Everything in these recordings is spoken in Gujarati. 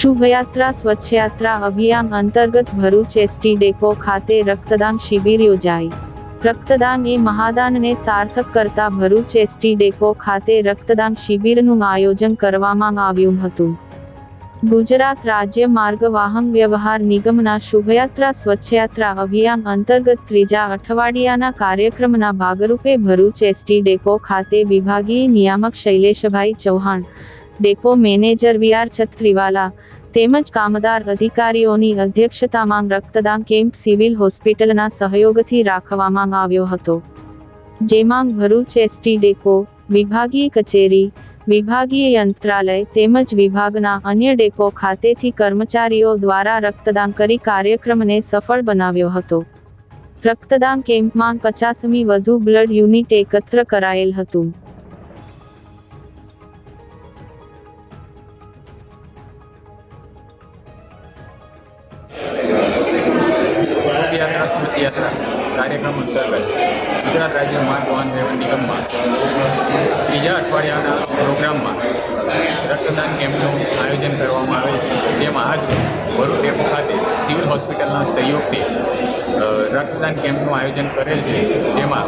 શુભયાત્રા સ્વચ્છયાત્રા અભિયાન અંતર્ગત ભરૂચ એસટી ડેપો ખાતે રક્તદાન શિબિર યોજાઈ રક્તદાન એ મહાદાનને સાર્થક કરતા ભરૂચ એસટી ડેપો ખાતે રક્તદાન શિબિરનું આયોજન કરવામાં આવ્યું હતું ગુજરાત રાજ્ય માર્ગ વાહન વ્યવહાર નિગમના શુભયાત્રા સ્વચ્છયાત્રા અભિયાન અંતર્ગત ત્રીજા અઠવાડિયાના કાર્યક્રમના ભાગરૂપે ભરૂચ એસટી ડેપો ખાતે વિભાગીય નિયામક Shaileshbhai Chauhan depot manager V R Chhatriwala તેમજ કામદાર અધિકારીઓની અધ્યક્ષતામાં રક્તદાન કેમ્પ સિવિલ હોસ્પિટલના સહયોગથી રાખવામાં આવ્યો હતો. જેમાં ભરૂચ એસટી ડેપો, વિભાગીય કચેરી, વિભાગીય યંત્રાલય તેમજ વિભાગના અન્ય ડેપો ખાતેથી કર્મચારીઓ દ્વારા રક્તદાન કરી કાર્યક્રમને સફળ બનાવ્યો હતો. રક્તદાન કેમ્પમાં પચાસમી વધુ બ્લડ યુનિટ એકત્ર કરાયેલ હતું. સ્વચ્છયાત્રા કાર્યક્રમ અંતર્ગત ગુજરાત રાજ્ય માર્ગ વાહન વ્યવહાર નિગમમાં ત્રીજા અઠવાડિયાના પ્રોગ્રામમાં રક્તદાન કેમ્પનું આયોજન કરવામાં આવે છે. જેમાં આજ ભરૂચ ડેપો ખાતે સિવિલ હોસ્પિટલના સહયોગથી રક્તદાન કેમ્પનું આયોજન કરેલ છે. જેમાં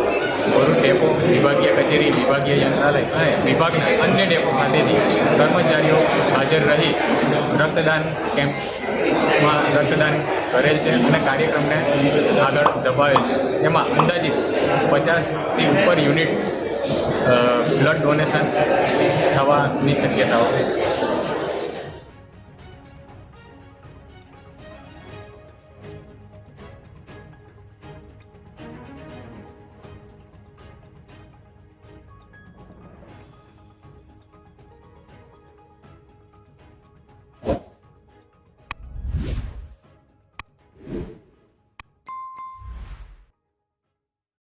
ભરૂચ ડેપો વિભાગીય કચેરી, વિભાગીય યંત્રાલય અને વિભાગના અન્ય ડેપો ખાતેથી કર્મચારીઓ હાજર રહી રક્તદાન કેમ્પમાં રક્તદાન કરેલ છે અને કાર્યક્રમને આગળ ધપાવેલ છે. એમાં અંદાજિત પચાસથી ઉપર યુનિટ બ્લડ ડોનેશન થવાની શક્યતાઓ છે.